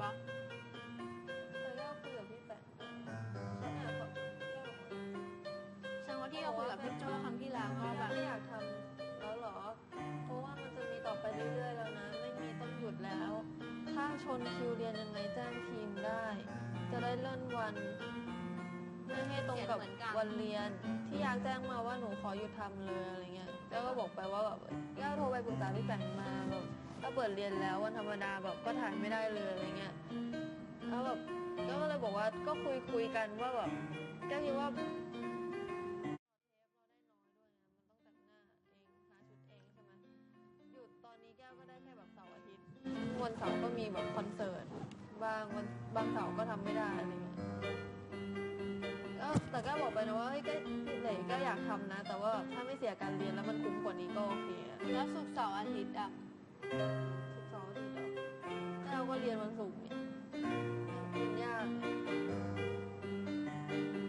ปะแต่แก้วคุยกับพี่แปะฉันอยากแบบฉันว่าที่เราคุยกับพี่โจครั้งที่แล้วก็แบบไม่อยากทำแล้วเหรอ เพราะว่ามันจะมีต่อไปเรื่อยๆแล้วนะ ไม่มีต้องหยุดแล้ว ถ้าชนคิว리언ยังไงแจ้งทีมได้ จะได้เลื่อนวันไม่ให้ตรงกับวันเรียนที่อยากแจ้งมาว่าหนูขอหยุดทำเลยอะไรเงี้ย แล้วก็บอกไปว่าแบบแก้วโทรไปปรึกษาพี่แปงมาแบบ ถ้าเปิดเรียนแล้ววันธรรมดาแบบก็ถ่ายไม่ได้เลยอะไรเงี้ยแล้วแบบแก้วก็เลยบอกว่าก็คุยคุยกันว่าแบบแกคิดว่าเทปเราได้น้อยด้วยไงมันต้องแต่งหน้าเองชุดเองใช่ไหมหยุดตอนนี้แกก็ได้แค่แบบสาร์อาทิตย์วันเสาร์ก็มีแบบคอนเสิร์ตบางวันบางเสาร์ก็ทำไม่ได้อะไรเงี้ยก็แต่แก้วบอกไปนะว่าเฮ้ยแก้เหลยก็อยากทำนะ แต่ว่าถ้าไม่เสียการเรียนแล้วมันคุ้มกว่านี้ก็โอเคแล้วศุกเสาร์อาทิตย์อะ สิบสองอาทิตย์อะแก้วก็เรียนวันศุกร์เนี่ยมันยาก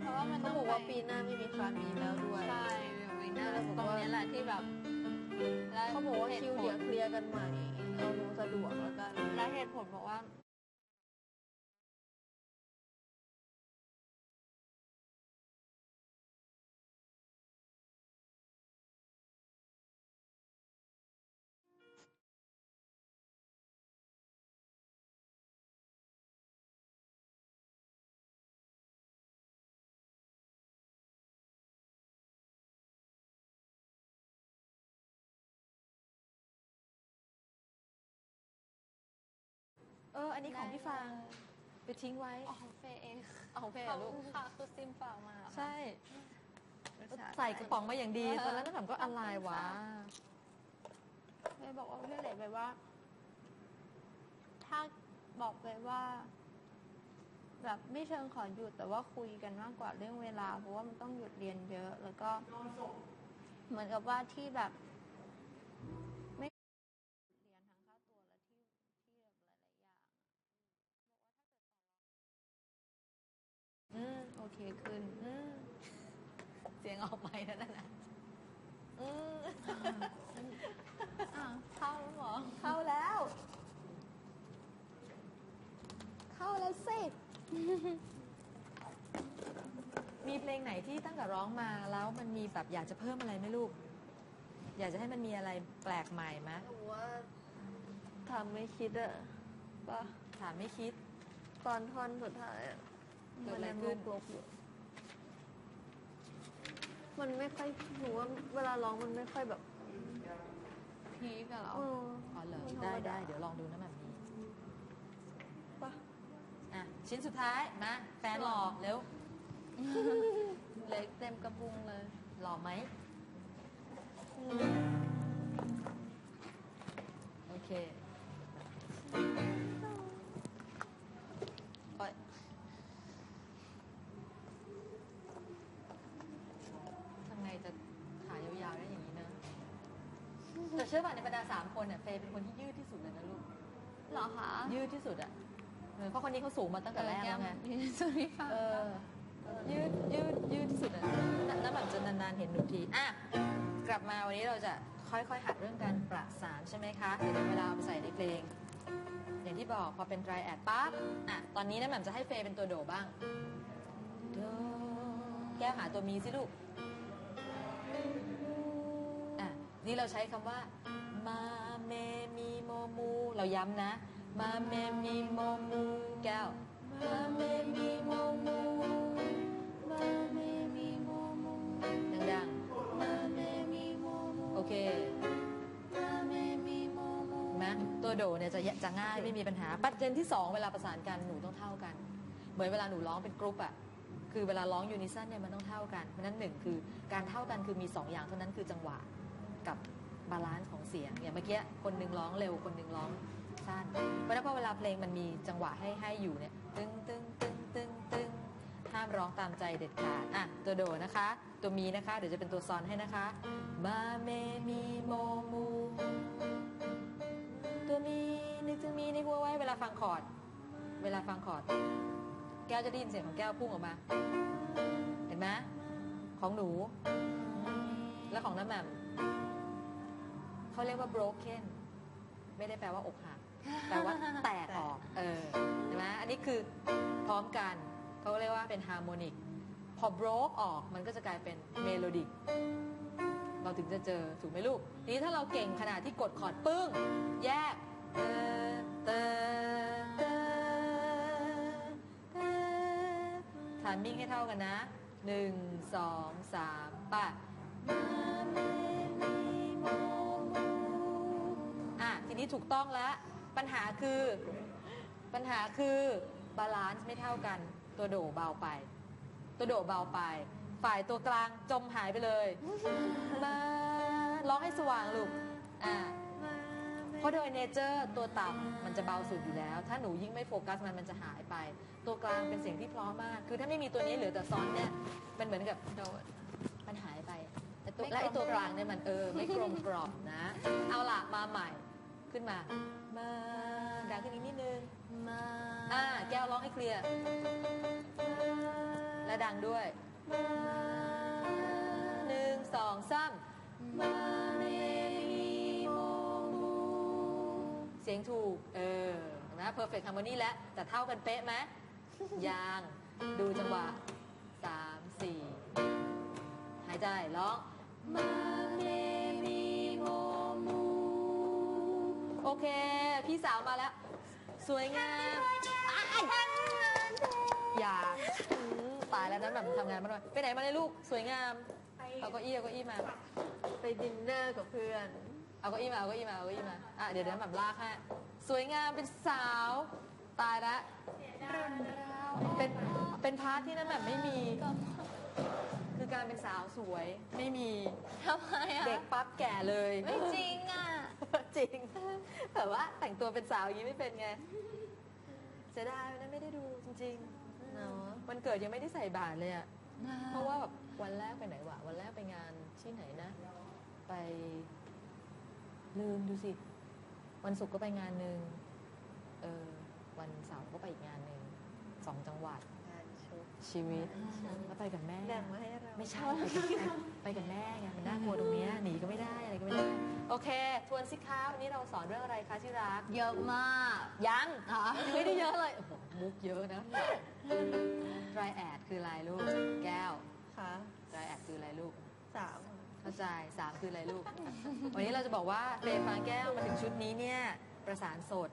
เพราะว่ามันเขาองบอกว่าปีหน้าไม่มีคลาสนี้แล้วด้วย ใช่เดี๋ยววินาแล้วตรงว่านี้แหละที่แบบและเขาบอกว่าคิวเดี๋ยวเคลียร์กันใหม่ เอาหนูสะดวกแล้วกัน และเหตุผลบอกว่า ออ อันนี้ของพี่ฟางไปทิ้งไว้ อ๋อของเฟย์เองเอาของเฟย์ขเหรออบลูกคุณค่ะคือซิมฝากมาเหรอคะใช่อุตส่าห์ใส่กระป๋องมาอย่างดี ตอนนั้นน้ำหนักก็อะไรวะ เฟย์บอกว่าพี่เหล็กไปว่า ถ้าบอกไปว่า แบบไม่เชิงขอหยุดแต่ว่าคุยกันมากกว่าเรื่องเวลา เพราะว่ามันต้องหยุดเรียนเยอะ แล้วก็ เหมือนกับว่าที่แบบ ไม่เรียนทั้งค่าตัวและที่ที่แบบหลาย ๆ อย่างอะบอกว่าถ้าเกิดต่อรอง อืม โอเคขึ้น อืม เสีย งออกไปนะนั่นน่ะอืมอ้าวเข้าแล้วเหรอเข้าแล้ว เข้าแล้วสิ มีเพลงไหนที่ตั้งแต่ร้องมาแล้วมันมีแบบอยากจะเพิ่มอะไรไหมลูก อยากจะให้มันมีอะไรแปลกใหม่ไหมหนูว่าทำไม่คิดอะปะถามไม่คิดตอนท่อนสุดท้ายอะเกิดอะไรมันขึ้ยังนลบๆอยู่ มันไม่ค่อยหนูว่าเวลาร้องมันไม่ค่อยแบบพีกอะเหรอเออ อ๋อเหรอมันธรรมได้ได้เดี๋ยวลองดูนะแบบนี้ปะอะชิ้นสุดท้ายมาแฟนหล่อเร็วเล็กเต็มกระบุงเลย หล่อไหมอืมโอเคโอ๊ยทำไงจะขายาวๆได้อย่างนี้นะ แต่ เชื่อป่ะในบรรดาสามคนเนี่ยเฟย์เป็นคนที่ยืดที่สุดเลยนะลูก เหรอคะยืดที่สุดอะเออเพราะคนนี้เขาสูงมาตั้งแต่แรกแล้วไงสวัสดีค่ะเออยืดยืดยืดที่สุดอะนน้ำแบบจะนานๆเห็นหนูทีอะกลับมาวันนี้เราจะค่อยๆ หัดเรื่องการประสานใช่ไหมคะเดี๋ยวถึงเวลาเอาไปใส่ในเพลง อย่างที่บอกพอเป็นไตรแอดปั๊บอะตอนนี้น้ำแบบจะให้เฟย์เป็นตัวโดบ้างโดแก้วหาตัวมีสิลูกอะ นี่เราใช้คำว่า มาเมมีโมมู เราย้ำนะ มาเมมีโมมูแก้ว มาเมมีโมมู มาเมมีโมมู ดังๆ มาเมมีโมมู โอเค มาเมมีโมมูเห็นไหมตัวโดเนี่ยจะจะง่ายไม่มีปัญหา ปัจเจนที่สองเวลาประสานกันหนูต้องเท่ากัน เหมือนเวลาหนูร้องเป็นกรุ๊ปอะคือเวลาร้องยูนิซันเนี่ยมันต้องเท่ากัน เพราะฉะนั้นหนึ่งคือการเท่ากันคือมีสองอย่างเท่านั้นคือจังหวะ กับบาลานซ์ของเสียงอย่างเมื่อกี้คนหนึ่งร้องเร็วคนหนึ่งร้องสั้นเพราะฉะนั้นพอเวลาเพลงมันมีจังหวะให้ให้อยู่เนี่ยตึงตึงตึงตึงตึงห้ามร้องตามใจเด็ดขาดอะตัวโดนะคะ ตัวมีนะคะ เดี๋ยวจะเป็นตัวซอนให้นะคะมาเมมีโมมูตัวมีนึกถึงมีในหัวไว้เวลาฟังคอร์ดเวลาฟังคอร์ดแก้วจะได้ยินเสียงของแก้วพุ่งออกมา เห็นไหมของหนู และของน้ำแหม่ม เขาเรียกว่า broken ไม่ได้แปลว่าอกหักแปลว่าแตกออก เออใช่ไหมอันนี้คือพร้อมกันเขาเรียกว่าเป็นฮาร์โมนิก พอ broke ออกมันก็จะกลายเป็นเมโลดิก เราถึงจะเจอถูกไหมลูกทีนี้ถ้าเราเก่งขนาดที่กดคอร์ดปึ้ง แยกเตอเตอเตอเตอทามมิ่งให้เท่ากันนะหนึ่งสองสามป่ะอะที นี้ถูกต้องแล้ว ปัญหาคือ ปัญหาคือบาลานซ์ไม่เท่ากัน ตัวโดเบาไป ตัวโดเบาไป ฝ่ายตัวกลางจมหายไปเลยมาร้องให้สว่างลูกอ่าเพราะโดยเนเจอร์ตัวต่ำมันจะเบาสุดอยู่แล้ว ถ้าหนูยิ่งไม่โฟกัสมันมันจะหายไป ตัวกลางเป็นเสียงที่เพราะมาก คือถ้าไม่มีตัวนี้เหลือแต่ซอนเนี่ย มันเหมือนกับโดดมันหายไปแต่ตัวและไอ้ตัวกลางเนี่ยมันเออไม่กลมกล่อมนะ เอาล่ะมาใหม่ ขึ้นมา มาดังขึ้นอีกนิดนึง มาอ่าแก้วร้องให้เคลียร์และดังด้วยหนึ่งสองสามมาเมมีโมมูเสียงถูก เออเห็นไหม perfect harmony แล้วแต่เท่ากันเป๊ะไหมยังดูจังหวะสามสี่หายใจร้องมาเมมี เค พี่สาวมาแล้ว สวยงามอย่าอืมตายแล้วนั้นแบบทำงานมาหน่อยไปไหนมาเลยลูกสวยงาม เอาเก้าอี้เอาเก้าอี้มา ไปดินเนอร์กับเพื่อน เอาเก้าอี้มาเอาเก้าอี้มาเอาเก้าอี้มาอะเดี๋ยวเดี๋ยวแบบลากให้สวยงามเป็นสาว ตายละเป็นเป็นพาร์ทที่นั่นแบบไม่มี คือการเป็นสาวสวยไม่มี ทำไมอะเด็กปั๊บแก่เลย ไม่จริงอะ จริง แต่ว่าแต่งตัวเป็นสาวอย่างนี้ไม่เป็นไงเสียดายวันนั้นไม่ได้ดูจริงเนาะๆวันเกิดยังไม่ได้ใส่บาตรเลยอะเพราะว่าแบบวันแรกไปไหนวะวันแรกไปงานที่ไหนนะ ไปลืมดูสิ วันศุกร์ก็ไปงานหนึ่งเออวันเสาร์ก็ไปอีกงานหนึ่งสองจังหวัดงานชุดชีวิตแล้วไปกับแม่ แบ่งมาให้เรา ไม่ใช่ ไปกับแม่ไปกับแม่ไงมันน่ากลัวตรงเนี้ยหนีก็ไม่ได้อะไรก็ไม่ได้ โอเค ทวนสิคะวันนี้เราสอนเรื่องอะไรคะที่รัก เยอะมาก ยังอ๋อไม่ได้เยอะเลยโอ้โหมุกเยอะนะ dry ad คืออะไรลูก แก้ว ค่ะ dry ad คืออะไรลูก สามเข้าใจสามคืออะไรลูก วันนี้เราจะบอกว่าเฟย์ฟางแก้วมาถึงชุดนี้เนี่ย ประสานสด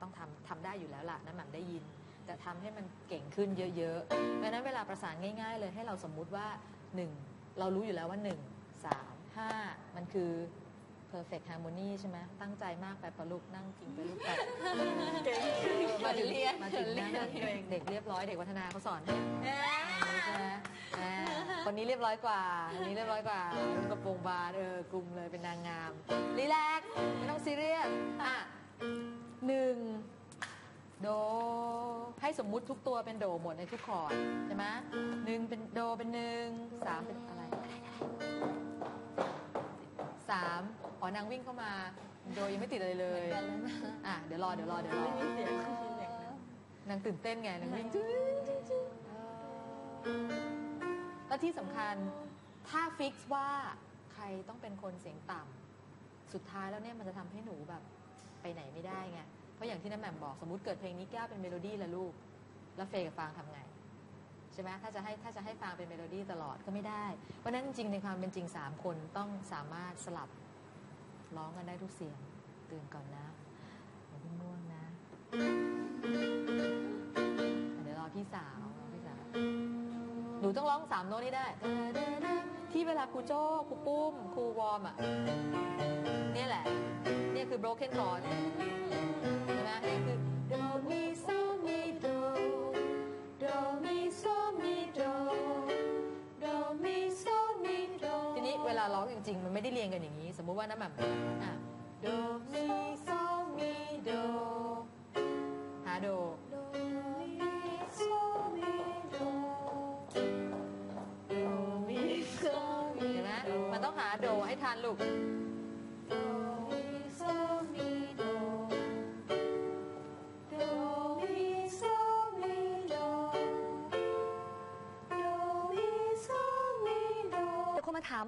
ต้องทำทำได้อยู่แล้วล่ะนั่นหม่ำได้ยิน แต่ทำให้มันเก่งขึ้นเยอะๆเพราะฉะนั้นเวลาประสานง่าย ๆ เลยให้เราสมมุติว่า 1 เรารู้อยู่แล้วว่า 1 3 5 มันคือ perfect harmony ใช่ไหมตั้งใจมากไปปะลูกนั่งพิงไปลูกไปเก่งมาถึงเรียนมาถึงเรียนนั่งเด็กเรียบร้อยเด็กวัฒนาเขาสอนให้อันนี้ใช่ไหมอ่าคนนี้เรียบร้อยกว่าคนนี้เรียบร้อยกว่าลูกกระโปรงบานเออกลุ่มเลยเป็นนางงามรีแลกซ์ไม่ต้องซีเรียสอะหนึ่งโด ให้สมมุติทุกตัวเป็นโดหมดในทุกคอร์ดใช่ไหมหนึ่งเป็นโดเป็นหนึ่งสามเป็นอะไร สามอ๋อนางวิ่งเข้ามาโดยังไม่ติดอะไรเลยอะเดี๋ยวรอเดี๋ยวรอเดี๋ยวรอไม่มีเสียงไม่มีเสียงนะนางตื่นเต้นไงนางวิ่งจึ๊งแล้วที่สำคัญถ้าฟิกซ์ว่าใครต้องเป็นคนเสียงต่ำสุดท้ายแล้วเนี่ยมันจะทำให้หนูแบบไปไหนไม่ได้ไงเพราะอย่างที่น้ำแหม่มบอกสมมติเกิดเพลงนี้แก้วเป็นเมโลดี้ละลูก แล้วเฟย์กับฟางทำไง ใช่ไหมถ้าจะให้ถ้าจะให้ฟางเป็นเมโลดี้ตลอดก็ไม่ได้ เพราะฉะนั้นจริงในความเป็นจริง 3 คนต้องสามารถสลับร้องกันได้ทุกเสียงตื่นก่อนนะอย่าเพิ่งง่วงนะเดี๋ยวรอพี่สาวรอพี่สาวหนูต้องร้องสามโน้ตให้ได้ ที่เวลาครูโจ้ครูปุ้มครูวอร์มอะเนี่ยแหละเนี่ยคือ broken chord ใช่ไหมนี่คือ ได้เรียนกันอย่างนี้ สมมุติว่าน้ำแบบอะ do mi so mi do หา do do mi so mi do do mi so mi เห็นไหมมันต้องหาโดให้ทันลูก